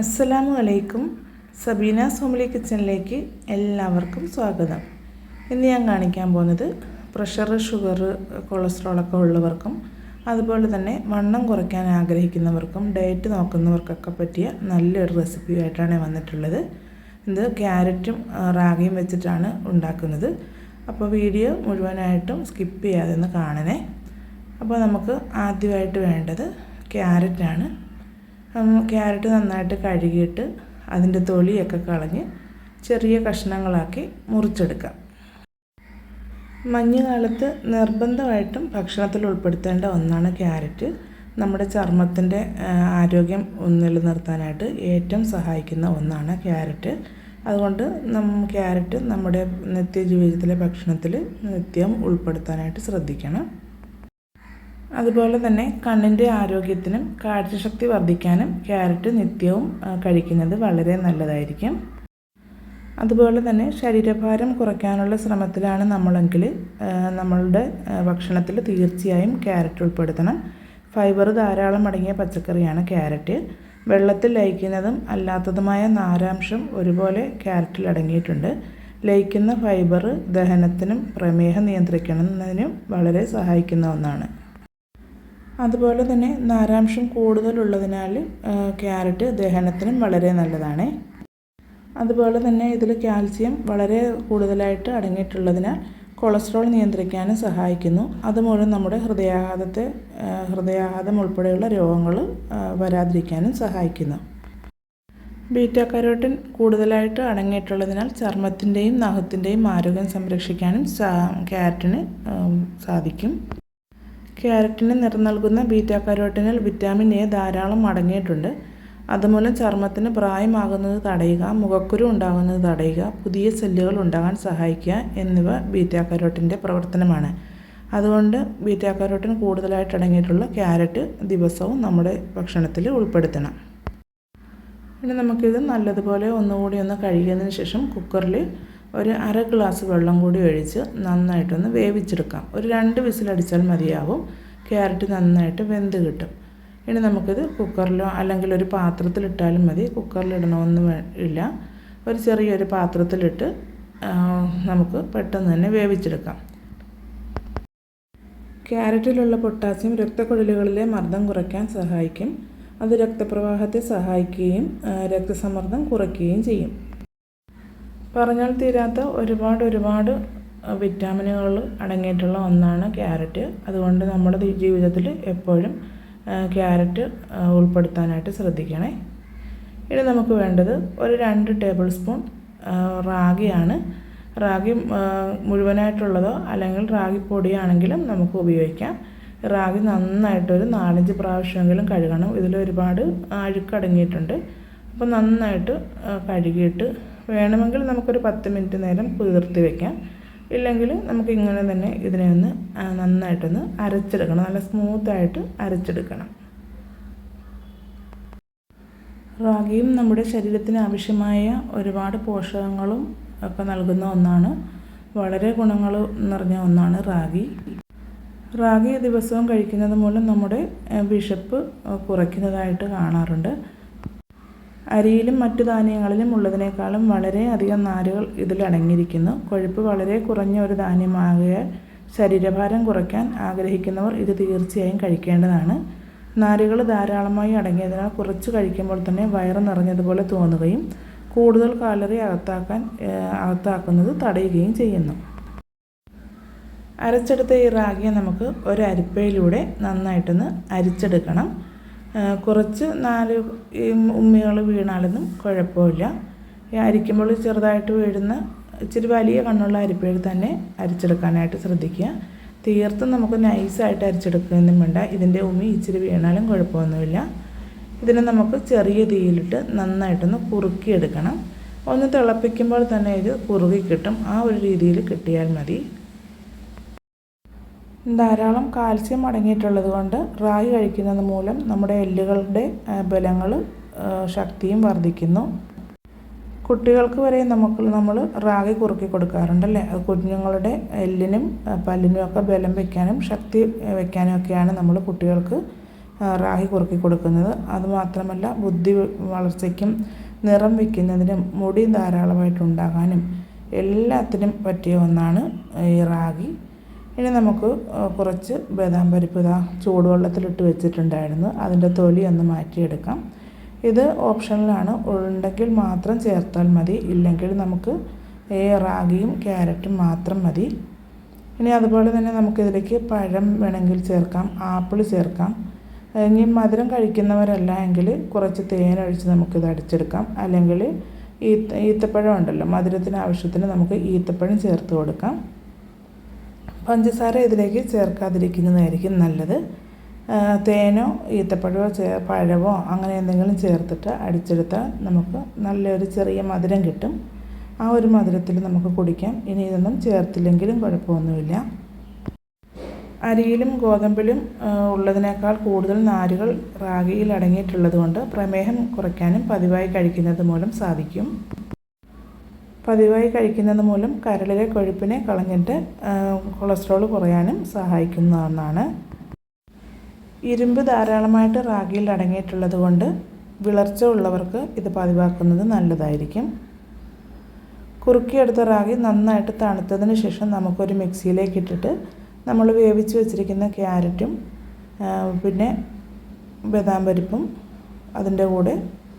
അസ്സലാമു അലൈക്കും. സബീന സോമലി കിച്ചണിലേക്ക് എല്ലാവർക്കും സ്വാഗതം. ഇന്ന് ഞാൻ കാണിക്കാൻ പോകുന്നത് പ്രഷർ ഷുഗർ കൊളസ്ട്രോളൊക്കെ ഉള്ളവർക്കും അതുപോലെ തന്നെ വണ്ണം കുറയ്ക്കാൻ ആഗ്രഹിക്കുന്നവർക്കും ഡയറ്റ് നോക്കുന്നവർക്കൊക്കെ പറ്റിയ നല്ലൊരു റെസിപ്പിയായിട്ടാണ് വന്നിട്ടുള്ളത്. ഇത് ക്യാരറ്റും റാഗിയും വെച്ചിട്ടാണ് ഉണ്ടാക്കുന്നത്. അപ്പോൾ വീഡിയോ മുഴുവനായിട്ടും സ്കിപ്പ് ചെയ്യാതെ ഒന്ന് കാണണേ. അപ്പോൾ നമുക്ക് ആദ്യമായിട്ട് വേണ്ടത് ക്യാരറ്റാണ്. ക്യാരറ്റ് നന്നായിട്ട് കഴുകിയിട്ട് അതിന്റെ തൊലിയൊക്കെ കളഞ്ഞ് ചെറിയ കഷ്ണങ്ങളാക്കി മുറിച്ചെടുക്കാം. മഞ്ഞുകാലത്ത് നിർബന്ധമായിട്ടും ഭക്ഷണത്തിൽ ഉൾപ്പെടുത്തേണ്ട ഒന്നാണ് ക്യാരറ്റ് നമ്മുടെ ചർമ്മത്തിന്റെ ആരോഗ്യം നിലനിർത്താനായിട്ട് ഏറ്റവും സഹായിക്കുന്ന ഒന്നാണ് ക്യാരറ്റ് അതുകൊണ്ട് നം ക്യാരറ്റ് നമ്മുടെ നിത്യജീവിതത്തിലെ ഭക്ഷണത്തിൽ നിത്യം ഉൾപ്പെടുത്താനായിട്ട് ശ്രദ്ധിക്കണം. അതുപോലെ തന്നെ കണ്ണിന്റെ ആരോഗ്യത്തിനും കാഴ്ചശക്തി വർദ്ധിക്കാനും ക്യാരറ്റ് നിത്യവും കഴിക്കുന്നത് വളരെ നല്ലതായിരിക്കും. അതുപോലെ തന്നെ ശരീരഭാരം കുറയ്ക്കാനുള്ള ശ്രമത്തിലാണ് നമ്മളെങ്കിൽ നമ്മളുടെ ഭക്ഷണത്തിൽ തീർച്ചയായും ക്യാരറ്റ് ഉൾപ്പെടുത്തണം. ഫൈബർ ധാരാളം അടങ്ങിയ പച്ചക്കറിയാണ് ക്യാരറ്റ്. വെള്ളത്തിൽ ലയിക്കുന്നതും അല്ലാത്തതുമായ നാരാംശം ഒരുപോലെ ക്യാരറ്റിൽ അടങ്ങിയിട്ടുണ്ട്. ലയിക്കുന്ന ഫൈബർ ദഹനത്തിനും പ്രമേഹം നിയന്ത്രിക്കുന്നതിനും വളരെ സഹായിക്കുന്ന ഒന്നാണ്. അതുപോലെ തന്നെ നാരാംശം കൂടുതലുള്ളതിനാൽ ക്യാരറ്റ് ദഹനത്തിനും വളരെ നല്ലതാണ്. അതുപോലെ തന്നെ ഇതിൽ കാൽസ്യം വളരെ കൂടുതലായിട്ട് അടങ്ങിയിട്ടുള്ളതിനാൽ കൊളസ്ട്രോൾ നിയന്ത്രിക്കാനും സഹായിക്കുന്നു. അതുമൂലം നമ്മുടെ ഹൃദയാഘാതത്തെ ഹൃദയാഘാതം ഉൾപ്പെടെയുള്ള രോഗങ്ങൾ വരാതിരിക്കാനും സഹായിക്കുന്നു. ബീറ്റ കരോട്ടിൻ കൂടുതലായിട്ട് അടങ്ങിയിട്ടുള്ളതിനാൽ ചർമ്മത്തിന്റെയും നഖത്തിന്റെയും ആരോഗ്യം സംരക്ഷിക്കാനും ക്യാരറ്റിന് സാധിക്കും. ക്യാരറ്റിന് നിറം നൽകുന്ന ബീറ്റാ കരോട്ടിനിൽ വിറ്റാമിൻ എ ധാരാളം അടങ്ങിയിട്ടുണ്ട്. അതുമൂലം ചർമ്മത്തിന് പ്രായമാകുന്നത് തടയുക മുഖക്കുരു ഉണ്ടാകുന്നത് തടയുക പുതിയ സെല്ലുകൾ ഉണ്ടാകാൻ സഹായിക്കുക എന്നിവ ബീറ്റാ കരോട്ടിന്റെ പ്രവർത്തനമാണ്. അതുകൊണ്ട് ബീറ്റാ കരോട്ടിൻ കൂടുതലായിട്ട് അടങ്ങിയിട്ടുള്ള ക്യാരറ്റ് ദിവസവും നമ്മുടെ ഭക്ഷണത്തിൽ ഉൾപ്പെടുത്തണം. ഇനി നമുക്കിത് നല്ലതുപോലെ ഒന്നുകൂടി ഒന്ന് കഴുകിയതിന് ശേഷം കുക്കറിൽ ഒരു അര ഗ്ലാസ് വെള്ളം കൂടി ഒഴിച്ച് നന്നായിട്ടൊന്ന് വേവിച്ചെടുക്കാം. ഒരു രണ്ട് വിസിലടിച്ചാൽ മതിയാവും. ക്യാരറ്റ് നന്നായിട്ട് വെന്ത് കിട്ടും. ഇനി നമുക്കിത് കുക്കറിലോ അല്ലെങ്കിൽ ഒരു പാത്രത്തിലിട്ടാലും മതി. കുക്കറിലിടണമെന്ന് ഇല്ല. ഒരു ചെറിയൊരു പാത്രത്തിലിട്ട് നമുക്ക് പെട്ടെന്ന് തന്നെ വേവിച്ചെടുക്കാം. ക്യാരറ്റിലുള്ള പൊട്ടാസ്യം രക്തക്കുഴലുകളിലെ മർദ്ദം കുറയ്ക്കാൻ സഹായിക്കും. അത് രക്തപ്രവാഹത്തെ സഹായിക്കുകയും രക്തസമ്മർദ്ദം കുറയ്ക്കുകയും ചെയ്യും. പറഞ്ഞാൽ തീരാത്ത ഒരുപാട് ഒരുപാട് വിറ്റാമിനുകൾ അടങ്ങിയിട്ടുള്ള ഒന്നാണ് ക്യാരറ്റ്. അതുകൊണ്ട് നമ്മുടെ ജീവിതത്തിൽ എപ്പോഴും ക്യാരറ്റ് ഉൾപ്പെടുത്താനായിട്ട് ശ്രദ്ധിക്കണേ. ഇനി നമുക്ക് വേണ്ടത് ഒരു രണ്ട് ടേബിൾ സ്പൂൺ റാഗിയാണ്. റാഗി മുഴുവനായിട്ടുള്ളതോ അല്ലെങ്കിൽ റാഗി പൊടിയാണെങ്കിലും നമുക്ക് ഉപയോഗിക്കാം. റാഗി നന്നായിട്ടൊരു നാലഞ്ച് പ്രാവശ്യമെങ്കിലും കഴുകണം. ഇതിൽ ഒരുപാട് അഴുക്കടങ്ങിയിട്ടുണ്ട് അപ്പോൾ നന്നായിട്ട് കഴുകിയിട്ട് വേണമെങ്കിൽ നമുക്കൊരു പത്ത് മിനിറ്റ് നേരം കുതിർത്തി വെക്കാം. ഇല്ലെങ്കിൽ നമുക്ക് ഇങ്ങനെ തന്നെ ഇതിനെ ഒന്ന് നന്നായിട്ടൊന്ന് അരച്ചെടുക്കണം. നല്ല സ്മൂത്തായിട്ട് അരച്ചെടുക്കണം. റാഗിയും നമ്മുടെ ശരീരത്തിന് ആവശ്യമായ ഒരുപാട് പോഷകങ്ങളും ഒക്കെ നൽകുന്ന ഒന്നാണ്. വളരെ ഗുണങ്ങൾ നിറഞ്ഞ ഒന്നാണ് റാഗി. റാഗി ദിവസവും കഴിക്കുന്നത് മൂലം നമ്മുടെ വിശപ്പ് കുറയ്ക്കുന്നതായിട്ട് കാണാറുണ്ട്. അരിയിലും മറ്റു ധാന്യങ്ങളിലും ഉള്ളതിനേക്കാളും വളരെ അധികം നാരുകൾ ഇതിൽ അടങ്ങിയിരിക്കുന്നു. കൊഴുപ്പ് വളരെ കുറഞ്ഞ ഒരു ധാന്യമാകയാൽ ശരീരഭാരം കുറയ്ക്കാൻ ആഗ്രഹിക്കുന്നവർ ഇത് തീർച്ചയായും കഴിക്കേണ്ടതാണ്. നാരുകൾ ധാരാളമായി അടങ്ങിയതിനാൽ കുറച്ച് കഴിക്കുമ്പോൾ തന്നെ വയറ് നിറഞ്ഞതുപോലെ തോന്നുകയും കൂടുതൽ കാലറി അകത്താക്കാൻ അകത്താക്കുന്നത് തടയുകയും ചെയ്യുന്നു. അരച്ചെടുത്ത ഈ റാഗിയെ നമുക്ക് ഒരു അരിപ്പയിലൂടെ നന്നായിട്ടൊന്ന് അരിച്ചെടുക്കണം. കുറച്ച് നാല് ഉമ്മികൾ വീണാലൊന്നും കുഴപ്പമില്ല. ഈ അരിക്കുമ്പോൾ ചെറുതായിട്ട് വീഴുന്ന ഇച്ചിരി വലിയ കണ്ണുള്ള അരിപ്പയിൽ തന്നെ അരിച്ചെടുക്കാനായിട്ട് ശ്രദ്ധിക്കുക. തീർത്തും നമുക്ക് നൈസായിട്ട് അരിച്ചെടുക്കുകയൊന്നും വേണ്ട. ഇതിന്റെ ഉമ്മി ഇച്ചിരി വീണാലും കുഴപ്പമൊന്നുമില്ല. ഇതിനെ നമുക്ക് ചെറിയ തീയിലിട്ട് നന്നായിട്ടൊന്ന് കുറുക്കിയെടുക്കണം. ഒന്ന് തിളപ്പിക്കുമ്പോൾ തന്നെ ഇത് കുറുകി കിട്ടും. ആ ഒരു രീതിയിൽ കിട്ടിയാൽ മതി. ധാരാളം കാൽസ്യം അടങ്ങിയിട്ടുള്ളത് കൊണ്ട് റാഗി കഴിക്കുന്നത് മൂലം നമ്മുടെ എല്ലുകളുടെ ബലങ്ങൾ ശക്തിയും വർദ്ധിക്കുന്നു. കുട്ടികൾക്ക് വരെ നമുക്ക് നമ്മൾ റാഗി കുറുക്കി കൊടുക്കാറുണ്ടല്ലേ? അത് കുഞ്ഞുങ്ങളുടെ എല്ലിനും പല്ലിനും ഒക്കെ ബലം വയ്ക്കാനും ശക്തി വയ്ക്കാനും ഒക്കെയാണ് നമ്മൾ കുട്ടികൾക്ക് റാഗി കുറുക്കി കൊടുക്കുന്നത്. അതുമാത്രമല്ല ബുദ്ധി വളർച്ചയ്ക്കും നിറം വയ്ക്കുന്നതിനും മുടി ധാരാളമായിട്ട് ഉണ്ടാകാനും എല്ലാത്തിനും പറ്റിയ ഒന്നാണ് ഈ റാഗി. ഇനി നമുക്ക് കുറച്ച് ബദാം പരിപ്പ് ഇതാ ചൂടുവെള്ളത്തിലിട്ട് വെച്ചിട്ടുണ്ടായിരുന്നു. അതിന്റെ തൊലി ഒന്ന് മാറ്റിയെടുക്കാം. ഇത് ഓപ്ഷനിലാണ്. ഉണ്ടെങ്കിൽ മാത്രം ചേർത്താൽ മതി. ഇല്ലെങ്കിൽ നമുക്ക് ഈ റാഗിയും ക്യാരറ്റും മാത്രം മതി. ഇനി അതുപോലെ തന്നെ നമുക്കിതിലേക്ക് പഴം വേണമെങ്കിൽ ചേർക്കാം. ആപ്പിൾ ചേർക്കാം. ഇനി മധുരം കഴിക്കുന്നവരല്ല എങ്കിൽ കുറച്ച് തേനൊഴിച്ച് നമുക്കിത് അടിച്ചെടുക്കാം. അല്ലെങ്കിൽ ഈത്ത ഈത്തപ്പഴം ഉണ്ടല്ലോ മധുരത്തിന് ആവശ്യത്തിന് നമുക്ക് ഈത്തപ്പഴം ചേർത്ത് കൊടുക്കാം. പഞ്ചസാര ഇതിലേക്ക് ചേർക്കാതിരിക്കുന്നതായിരിക്കും നല്ലത്. തേനോ ഈത്തപ്പഴമോ ചേ പഴമോ അങ്ങനെ എന്തെങ്കിലും ചേർത്തിട്ട് അടിച്ചെടുത്താൽ നമുക്ക് നല്ലൊരു ചെറിയ മധുരം കിട്ടും. ആ ഒരു മധുരത്തിൽ നമുക്ക് കുടിക്കാം. ഇനി ഇതൊന്നും ചേർത്തില്ലെങ്കിലും കുഴപ്പമൊന്നുമില്ല. അരിയിലും ഗോതമ്പിലും ഉള്ളതിനേക്കാൾ കൂടുതൽ നാരുകൾ റാഗിയിൽ അടങ്ങിയിട്ടുള്ളത് കൊണ്ട് പ്രമേഹം കുറയ്ക്കാനും പതിവായി കഴിക്കുന്നത് മൂലം സാധിക്കും. പതിവായി കഴിക്കുന്നത് മൂലം കരളിലെ കൊഴുപ്പിനെ കളഞ്ഞിട്ട് കൊളസ്ട്രോൾ കുറയാനും സഹായിക്കുന്ന ഒന്നാണ് ഇരുമ്പ് ധാരാളമായിട്ട് റാഗിയിൽ അടങ്ങിയിട്ടുള്ളത് കൊണ്ട് വിളർച്ച ഉള്ളവർക്ക് ഇത് പതിവാക്കുന്നത് നല്ലതായിരിക്കും. കുറുക്കിയെടുത്ത റാഗി നന്നായിട്ട് തണുത്തതിന് ശേഷം നമുക്കൊരു മിക്സിയിലേക്ക് ഇട്ടിട്ട് നമ്മൾ വേവിച്ച് വെച്ചിരിക്കുന്ന ക്യാരറ്റും പിന്നെ ബദാം പരിപ്പും അതിന്റെ കൂടെ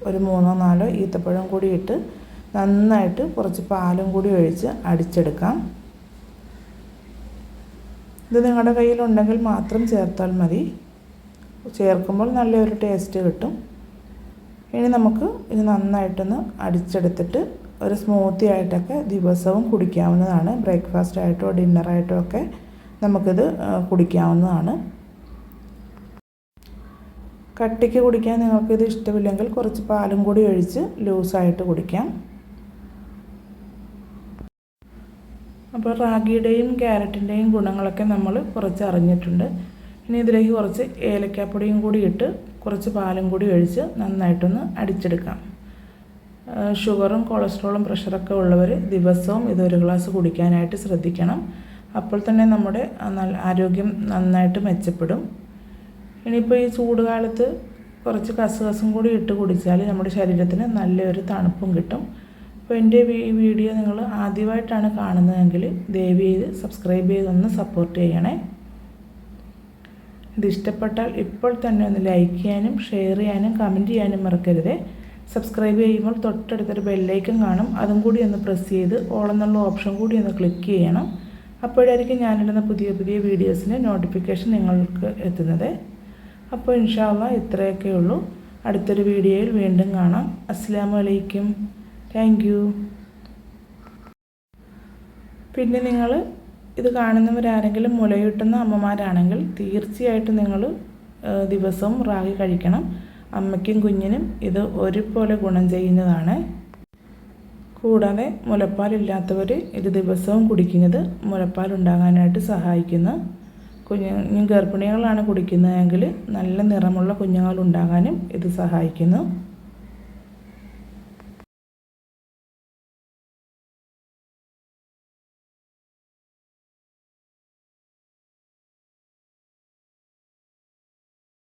ഒരു മൂന്നോ നാലോ ഈത്തപ്പഴം കൂടി ഇട്ട് നന്നായിട്ട് കുറച്ച് പാലും കൂടി ഒഴിച്ച് അടിച്ചെടുക്കാം. ഇത് നിങ്ങളുടെ കയ്യിലുണ്ടെങ്കിൽ മാത്രം ചേർത്താൽ മതി. ചേർക്കുമ്പോൾ നല്ലൊരു ടേസ്റ്റ് കിട്ടും. ഇനി നമുക്ക് ഇത് നന്നായിട്ടൊന്ന് അടിച്ചെടുത്തിട്ട് ഒരു സ്മൂത്തി ആയിട്ടൊക്കെ ദിവസവും കുടിക്കാവുന്നതാണ്. ബ്രേക്ക്ഫാസ്റ്റ് ആയിട്ടോ ഡിന്നറായിട്ടോ ഒക്കെ നമുക്കിത് കുടിക്കാവുന്നതാണ്. കട്ടിക്ക് കുടിക്കാൻ നിങ്ങൾക്കിത് ഇഷ്ടമില്ലെങ്കിൽ കുറച്ച് പാലും കൂടി ഒഴിച്ച് ലൂസായിട്ട് കുടിക്കാം. അപ്പോൾ റാഗിയുടെയും ക്യാരറ്റിന്റെയും ഗുണങ്ങളൊക്കെ നമ്മൾ കുറച്ച് അറിഞ്ഞിട്ടുണ്ട്. ഇനി ഇതിലേക്ക് കുറച്ച് ഏലക്കാപ്പൊടിയും കൂടി ഇട്ട് കുറച്ച് പാലും കൂടി ഒഴിച്ച് നന്നായിട്ടൊന്ന് അടിച്ചെടുക്കാം. ഷുഗറും കൊളസ്ട്രോളും പ്രഷറൊക്കെ ഉള്ളവർ ദിവസവും ഇത് ഒരു ഗ്ലാസ് കുടിക്കാനായിട്ട് ശ്രദ്ധിക്കണം. അപ്പോൾ തന്നെ നമ്മുടെ ആരോഗ്യം നന്നായിട്ട് മെച്ചപ്പെടും. ഇനിയിപ്പോൾ ഈ ചൂടുകാലത്ത് കുറച്ച് കസുകസും കൂടി ഇട്ട് കുടിച്ചാൽ നമ്മുടെ ശരീരത്തിന് നല്ലൊരു തണുപ്പും കിട്ടും. അപ്പോൾ എന്റെ ഈ വീഡിയോ നിങ്ങൾ ആദ്യമായിട്ടാണ് കാണുന്നതെങ്കിൽ ദയവ് ചെയ്ത് സബ്സ്ക്രൈബ് ചെയ്തൊന്ന് സപ്പോർട്ട് ചെയ്യണേ. ഇത് ഇഷ്ടപ്പെട്ടാൽ ഇപ്പോൾ തന്നെ ഒന്ന് ലൈക്ക് ചെയ്യാനും ഷെയർ ചെയ്യാനും കമന്റ് ചെയ്യാനും മറക്കരുത്. സബ്സ്ക്രൈബ് ചെയ്യുമ്പോൾ തൊട്ടടുത്തൊരു ബെല്ലൈക്കൺ കാണും. അതും കൂടി ഒന്ന് പ്രസ് ചെയ്ത് ഓളെന്നുള്ള ഓപ്ഷൻ കൂടി ഒന്ന് ക്ലിക്ക് ചെയ്യണം. അപ്പോഴായിരിക്കും ഞാനിടുന്ന പുതിയ പുതിയ വീഡിയോസിന്റെ നോട്ടിഫിക്കേഷൻ നിങ്ങൾക്ക് എത്തുന്നത്. അപ്പോൾ ഇൻഷാല്ല ഇത്രയൊക്കെ ഉള്ളൂ. അടുത്തൊരു വീഡിയോയിൽ വീണ്ടും കാണാം. അസ്സാം വലൈക്കും താങ്ക് യു പിന്നെ നിങ്ങൾ ഇത് കാണുന്നവരാരെങ്കിലും മുലയൂട്ടുന്ന അമ്മമാരാണെങ്കിൽ തീർച്ചയായിട്ടും നിങ്ങൾ ദിവസവും റാഗി കഴിക്കണം. അമ്മയ്ക്കും കുഞ്ഞിനും ഇത് ഒരുപോലെ ഗുണം ചെയ്യുന്നതാണ്. കൂടാതെ മുലപ്പാലില്ലാത്തവർ ഇത് ദിവസവും കുടിക്കുന്നത് മുലപ്പാൽ ഉണ്ടാകാനായിട്ട് സഹായിക്കുന്നു. കുഞ്ഞു ഗർഭിണികളാണ് കുടിക്കുന്നതെങ്കിൽ നല്ല നിറമുള്ള കുഞ്ഞുങ്ങൾ ഉണ്ടാകാനും ഇത് സഹായിക്കുന്നു.